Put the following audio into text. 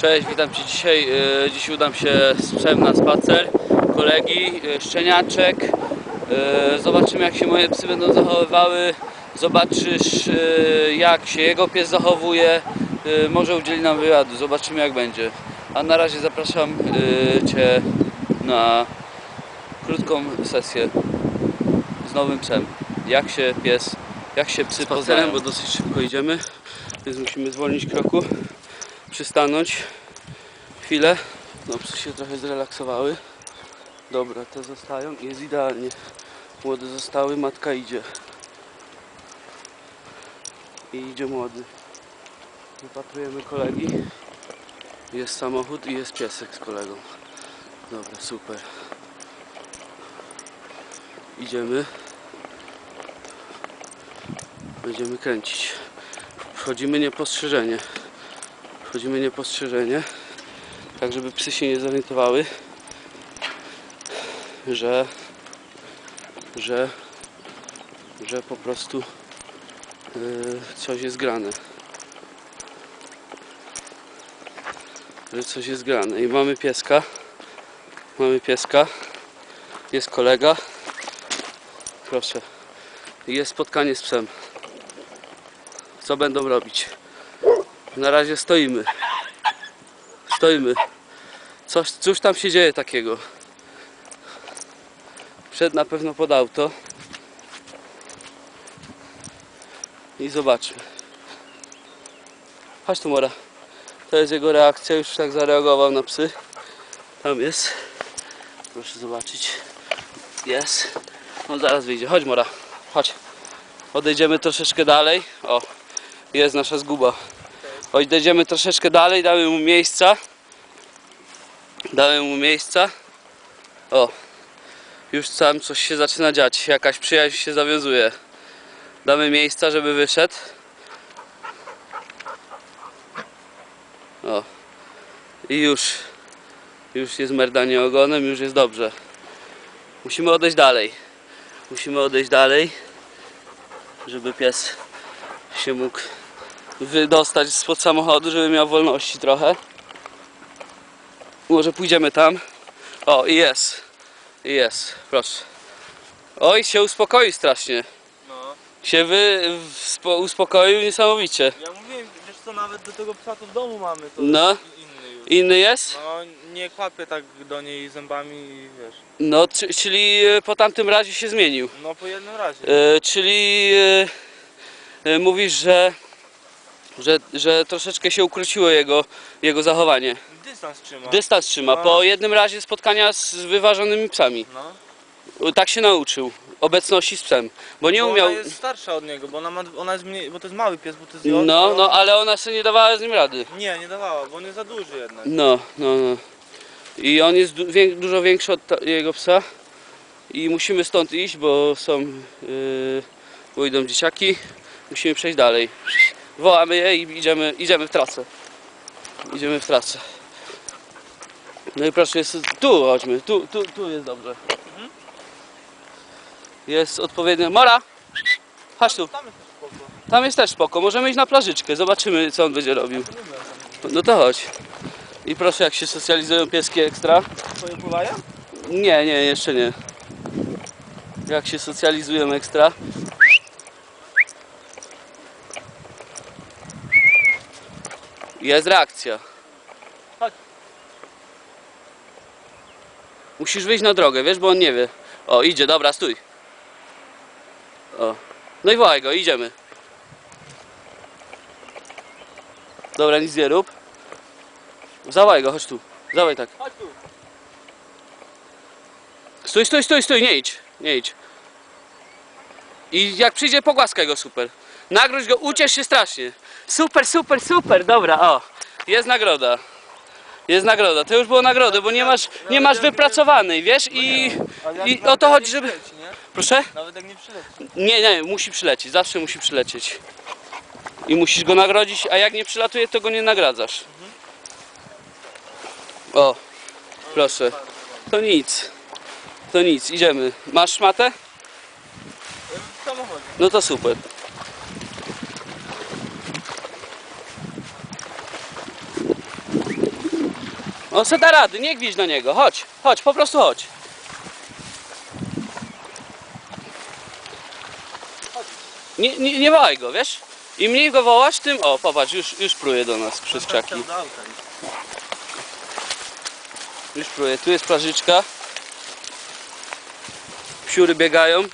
Cześć, witam Cię dzisiaj. E, Dziś udam się z psem na spacer. Kolegi, e, szczeniaczek. E, Zobaczymy jak się moje psy będą zachowywały. Zobaczysz jak się jego pies zachowuje. Może udzieli nam wywiadu. Zobaczymy jak będzie. A na razie zapraszam Cię na krótką sesję z nowym psem. Jak się pies, jak się psy poznają, bo dosyć szybko idziemy, więc musimy zwolnić kroku, przystanąć chwilę. No psy się trochę zrelaksowały. Dobra, te zostają jest idealnie. Młode zostały, matka idzie. I idzie młody. Wypatrujemy kolegi. Jest samochód i jest piesek z kolegą. Dobra, super. Idziemy. Będziemy kręcić. Wchodzimy niepostrzeżenie. Wchodzimy niepostrzeżenie. Tak, żeby psy się nie zorientowały, że, że, że po prostu yy, coś jest grane. Że coś jest grane. I mamy pieska. Mamy pieska. Jest kolega. Proszę. Jest spotkanie z psem. Co będą robić? Na razie stoimy. Stoimy. Coś, cóż tam się dzieje takiego? Przed na pewno pod auto. I zobaczmy. Chodź tu Mora. To jest jego reakcja. Już tak zareagował na psy. Tam jest. Proszę zobaczyć. Jest. No zaraz wyjdzie. Chodź Mora. Chodź. Odejdziemy troszeczkę dalej. O, jest nasza zguba. Odejdziemy troszeczkę dalej, damy mu miejsca. Damy mu miejsca. O, już tam coś się zaczyna dziać. Jakaś przyjaźń się zawiązuje. Damy miejsca, żeby wyszedł. O, i już, już jest merdanie ogonem, już jest dobrze. Musimy odejść dalej. Musimy odejść dalej, żeby pies się mógł wydostać spod samochodu, żeby miał wolności trochę. Może pójdziemy tam. O, i jest. I jest, proszę. Oj, się uspokoił strasznie. No, Się wy spo, uspokoił niesamowicie. ja mówiłem, wiesz co, nawet do tego psa to w domu mamy, to No. jest inny już. Inny jest? No, nie kłapie tak do niej zębami i wiesz, No, czy- czyli e, po tamtym razie się zmienił. no po jednym razie. E, czyli e, e, mówisz, że, że, że troszeczkę się ukróciło jego, jego zachowanie. Dystans trzyma. Dystans trzyma. No. Po jednym razie spotkania z wyważonymi psami. No. Tak się nauczył. Obecności z psem. Bo nie Bo umiał. Ona jest starsza od niego, bo ona, ma, ona jest mniej, bo to jest mały pies, bo to jest York, No, no, ale ona sobie nie dawała z nim rady. Nie, nie dawała, bo on jest za duży jednak. No, no, no. I on jest du wię dużo większy od ta- jego psa. I musimy stąd iść, bo są. Yy, bo idą dzieciaki. Musimy przejść dalej. Wołamy je i idziemy, idziemy w trasę. Idziemy w trasę. No i proszę, jest, tu chodźmy, tu, tu, tu jest dobrze. Jest odpowiednia. Mora! Chodź tu. Tam jest spoko. Tam jest też spoko. Możemy iść na plażyczkę. Zobaczymy, co on będzie robił. No to chodź. I proszę, jak się socjalizują pieski ekstra. Twoje pływają? Nie, nie, jeszcze nie. Jak się socjalizują ekstra. Jest reakcja. Musisz wyjść na drogę, wiesz, bo on nie wie. O, idzie, dobra, stój. O. No i wołaj go, idziemy. Dobra, nic nie rób. Zawaj go, chodź tu. Zawaj tak. Chodź tu. Stój, stój, stój, stój, nie idź, nie idź. I jak przyjdzie, pogłaskaj go super. Nagródź go, uciesz się strasznie. Super, super, super, dobra, o. Jest nagroda. Jest nagroda. To już było nagrody, bo nie masz, nie masz wypracowanej, wiesz, i, i o to chodzi, żeby... Proszę? Nawet jak nie przyleci. Nie, nie, musi przylecieć, zawsze musi przylecieć. I musisz go nagrodzić, a jak nie przylatuje, to go nie nagradzasz. O, proszę. To nic. To nic, idziemy. Masz szmatę? W samochodzie. No to super. On se da rady, nie gwidź na niego. Chodź, chodź, po prostu chodź. Nie, nie, nie wołaj go, wiesz? Im mniej go wołasz, tym... O, popatrz, już, już pruje do nas przez krzaki. Już próbuję. Tu jest plażyczka. Psiury biegają.